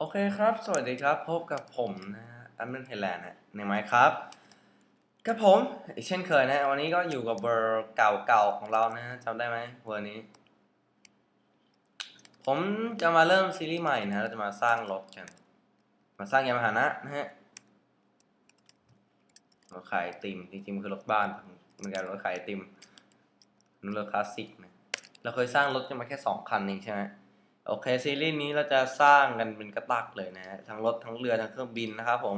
โอเคครับ สวัสดีครับ พบกับผมนะฮะอันเดนไทยแลนด์ในไมค์ครับกับผมอีกเช่นเคยนะ วันนี้ก็อยู่กับเบอร์เก่าๆของเรานะจำได้ไหมเบอร์นี้ ผมจะมาเริ่มซีรีส์ใหม่นะเราจะมาสร้างรถกัน มาสร้างยานพาหนะนะฮะรถขายติมจริงๆมันคือรถบ้านมันกลายเป็นรถขายติมนั่นรถคลาสสิกนะเราเคยสร้างรถกันมาแค่สองคันเองใช่ไหม โอเคซีรีส์นี้เราจะสร้างกันเป็นกระตักเลยนะฮะทั้งรถทั้งเรือทั้งเครื่องบินนะครับผม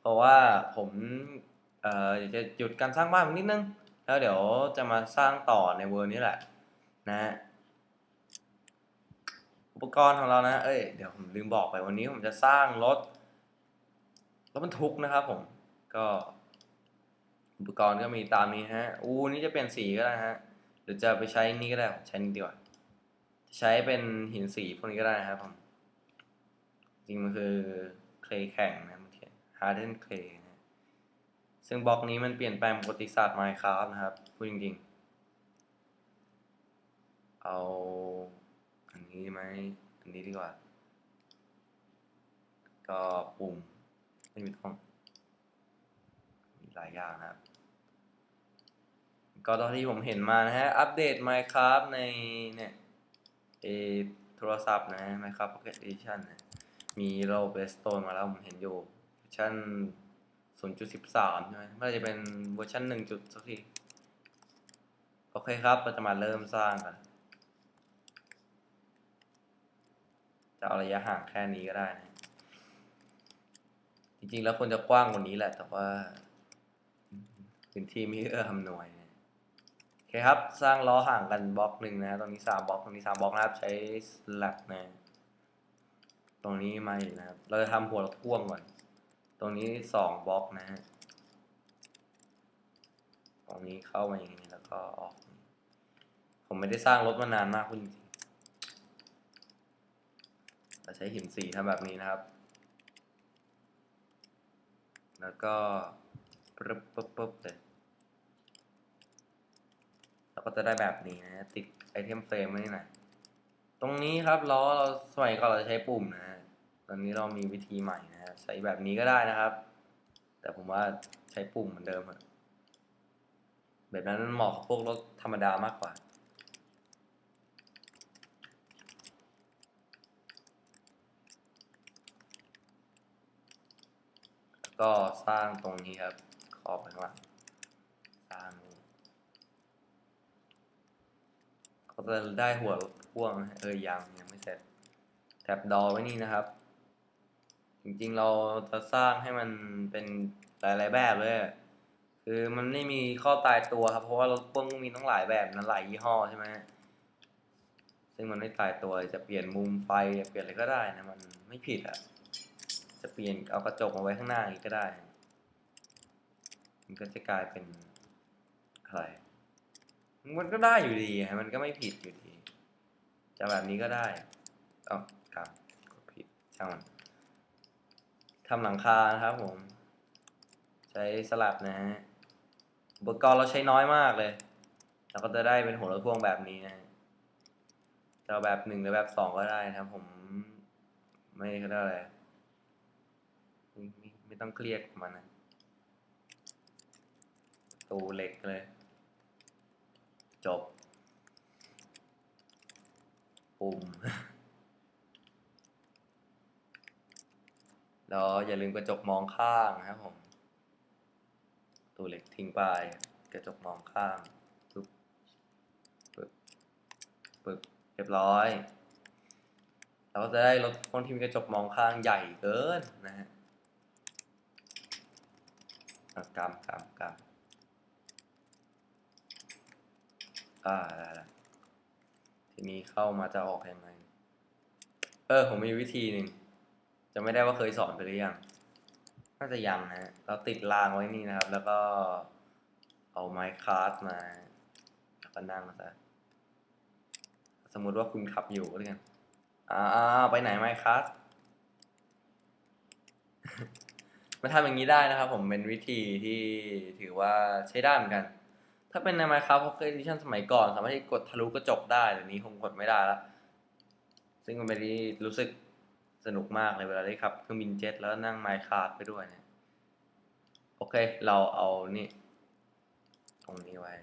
เพราะว่าผมเอ่ออยากจะหยุดการสร้างบ้านนิดนึง แล้วเดี๋ยวจะมาสร้างต่อในเวอร์นี้แหละ นะฮะอุปกรณ์ของเรานะ เอ้ยเดี๋ยวผมลืมบอกไปวันนี้ผมจะสร้างรถรถบรรทุกนะครับผมก็อุปกรณ์ก็มีตามนี้ฮะ อูนี่จะเปลี่ยนสีก็ได้ฮะ หรือจะไปใช้นี่ก็ได้ ใช้นี่ดีกว่า ใช้เป็นหินสีพวกนี้ก็ได้ครับผม จริงมันคือเคลแข็งนะมันเขียน harden clay นะซึ่งบล็อกนี้มันเปลี่ยนแปลงประวัติศาสตร์ Minecraft นะครับพูดจริงๆ เอาอันนี้ไหมอันนี้ดีกว่า ก็ปุ่มไม่มีต้องมีหลายอย่างนะครับ ก็ตอนที่ผมเห็นมานะฮะ อัปเดต Minecraft ในเนี่ย เอโทรศัพท์นะ Minecraft Pocket Edition นะมีโรเบสโตนมาแล้วผมเห็นอยู่เวอร์ชัน0.13 ใช่ไหมเมื่อจะเป็นเวอร์ชัน1จุดสักที โอเคครับเราจะมาเริ่มสร้างกัน จะเอาระยะห่างแค่นี้ก็ได้นะ จริงๆแล้วควรจะกว้างกว่านี้แหละ แต่ว่าพื้นที่ไม่เอื้ออำนวยนะโอเคครับ สร้างล้อห่างกันบล็อกหนึ่งนะตรงนี้สามบล็อกตรงนี้สามบล็อกนะครับใช้สลับนะ ตรงนี้ไม่นะครับ เราจะทำหัวรถพ่วงก่อน ตรงนี้สองบล็อกนะฮะตรงนี้เข้ามาอย่างนี้แล้วก็ออก ผมไม่ได้สร้างรถมานานมากคุณจริงเราใช้หินสีทำแบบนี้นะครับ แล้วก็ปึ๊บปึ๊บปึ๊บเลย เราก็จะได้แบบนี้นะติดไอเทมเฟรมไว้นี่หน่อยตรงนี้ครับล้อเราสมัยก่อนเราจะใช้ปุ่มนะตอนนี้เรามีวิธีใหม่นะฮะใช้แบบนี้ก็ได้นะครับ แต่ผมว่าใช้ปุ่มเหมือนเดิมอะแบบนั้นมันเหมาะกับพวกรถธรรมดามากกว่าก็สร้างตรงนี้ครับขอบข้างหลังสร้างนี้ ก็จะได้หัวรถพ่วงเออยังยังไม่เสร็จแท็บดอไว้นี่นะครับ จริงๆเราจะสร้างให้มันเป็นหลายๆแบบเลยคือมันไม่มีข้อตายตัวครับ เพราะว่ารถพ่วงมีต้องหลายแบบนะหลายยี่ห้อใช่ไหมซึ่งมันไม่ตายตัวจะเปลี่ยนมุมไฟจะเปลี่ยนอะไรก็ได้นะมันไม่ผิดอะจะเปลี่ยนเอากระจกมาไว้ข้างหน้าอย่างนี้ก็ได้ มันก็จะกลายเป็นอะไร มันก็ได้อยู่ดีฮะมันก็ไม่ผิดอยู่ดี จะแบบนี้ก็ได้อ้ากลับกดผิดช่างมันทำหลังคานะครับผม ใช้สลับนะฮะอุปกรณ์เราใช้น้อยมากเลยเราก็จะได้เป็นหัวรถพ่วงแบบนี้นะจะแบบหนึ่งหรือแบบสองก็ได้นะครับ ผม ไม่เขาเรียกอะไรไม่ไม่ไม่ต้องเครียดมันนะประตูเหล็กเลย จบ ปุ่ม แล้วอย่าลืมกระจกมองข้างนะครับผม ตัวเหล็กทิ้งไป กระจกมองข้างปึ๊บปึ๊บปึ๊บเรียบร้อยเราก็จะได้รถพ่วงที่มีกระจกมองข้างใหญ่เกินนะฮะอะกำกำกำ อ่าได้ละทีนี้เข้ามาจะออกยังไง เออ ผมมีวิธีหนึ่ง จะไม่ได้ว่าเคยสอนไปหรือยัง น่าจะยังนะ เราติดรางไว้นี่นะครับ แล้วก็เอาไม้คาร์ดมาแล้วก็นั่งซะสมมติว่าคุณขับอยู่ก็แล้วกันอ่าไปไหนไม้คาร์ดมาทำอย่างนี้ได้นะครับ ผมเป็นวิธีที่ถือว่าใช้ได้เหมือนกัน ถ้าเป็นใน Minecraft Pocket Edition สมัยก่อน สามารถที่กดทะลุกระจกได้แต่นี้คงกดไม่ได้แล้วซึ่งมันเป็นที่รู้สึกสนุกมากเลยเวลาได้ขับเครื่องบินเจ็ตแล้วนั่งไมค์คาร์ดไปด้วยเนี่ยโอเค เราเอานี่ ตรงนี้ไว้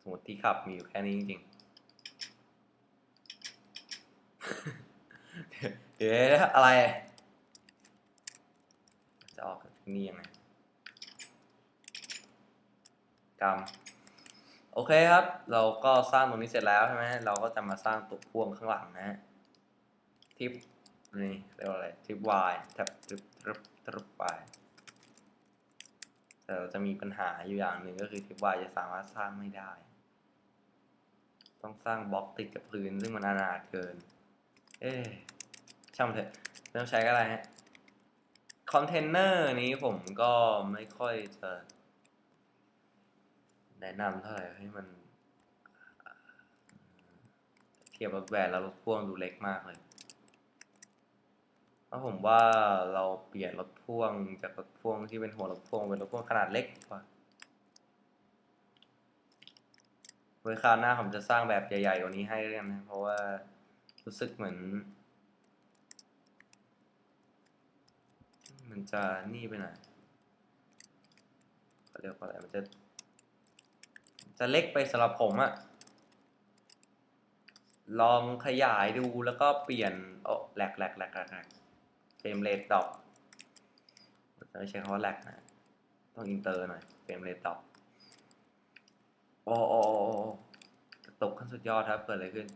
สมมติที่ขับมีอยู่แค่นี้จริงเดี๋ยวอะไร จะออกจากนี่ยังไง กรรมโอเคครับ เราก็สร้างตรงนี้เสร็จแล้วใช่ไหมเราก็จะมาสร้างตัวพ่วงข้างหลังนะฮะทิปนี่เรียกว่าอะไรทิป y แทบทิปทิปทิป y แต่เราจะมีปัญหาอยู่อย่างหนึ่งก็คือทิป y จะสามารถสร้างไม่ได้ ต้องสร้างบล็อกติดกับพื้นซึ่งมันอนาถเกิน เอ๊ะช่างมันเถอะไม่ต้องใช้ก็ได้ฮะคอนเทนเนอร์นี้ผมก็ไม่ค่อยจะ แนะนำเท่าไหร่ให้มัน เทียบรถแหวนแล้วรถพ่วงดูเล็กมากเลยเพราะผมว่าเราเปลี่ยนรถพ่วงจากรถพ่วงที่เป็นหัวรถพ่วงเป็นรถพ่วงขนาดเล็กกว่าไว้คราวหน้าผมจะสร้างแบบใหญ่ๆกว่านี้ให้เรื่อนนะเพราะว่ารู้สึกเหมือน มันจะนี่ไปหน่อยเขาเรียกว่าอะไรมันจะ จะเล็กไปสำหรับผมอะลองขยายดูแล้วก็เปลี่ยน โอ้แหลกแหลกแหลกแหลกแหลกเฟรมเรทดอปจะไม่ใช้คำว่าแหลกนะ ต้องอินเตอร์หน่อยเฟรมเรทดอปโอ้โอ้กระตกขั้นสุดยอดครับ เกิดอะไรขึ้น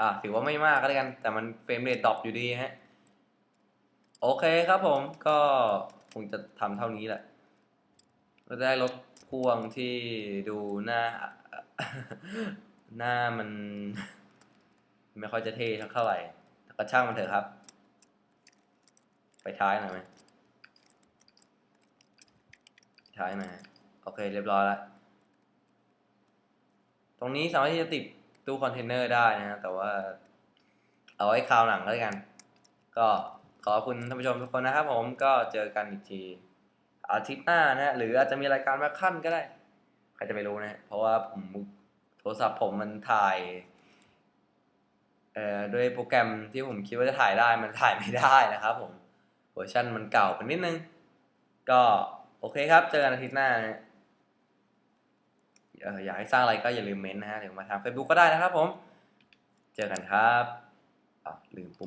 อะถือว่าไม่มากก็แล้วกัน แต่มันเฟรมเรทดรอปอยู่ดีฮะ โอเคครับผมก็คงจะทำเท่านี้แหละ ก็ได้รถพ่วงที่ดูหน้า หน้ามัน ไม่ค่อยจะเท่เท่าไหร่แต่ก็ช่างมันเถอะครับ ไปท้ายหน่อยไหมท้ายหน่อยโอเค เรียบร้อยแล้วตรงนี้สามารถที่จะติดตู้คอนเทนเนอร์ได้นะแต่ว่า เอาไว้คราวหลังก็แล้วกัน ก็ขอบคุณท่านผู้ชมทุกคนนะครับผมก็เจอกันอีกที อาทิตย์หน้านะฮะหรืออาจจะมีรายการมาขั้นก็ได้ ใครจะไปรู้นะฮะเพราะว่าผมโทรศัพท์ผมมันถ่ายเอ่อด้วยโปรแกรมที่ผมคิดว่าจะถ่ายได้มันถ่ายไม่ได้นะครับผมเวอร์ชันมันเก่าไปนิดนึง ก็โอเคครับ เจอกันอาทิตย์หน้านะอยากให้สร้างอะไรก็อย่าลืมเม้นต์นะฮะเดี๋ยวมาทาง Facebook ก็ได้นะครับผม เจอกันครับอะลืมปุ่ม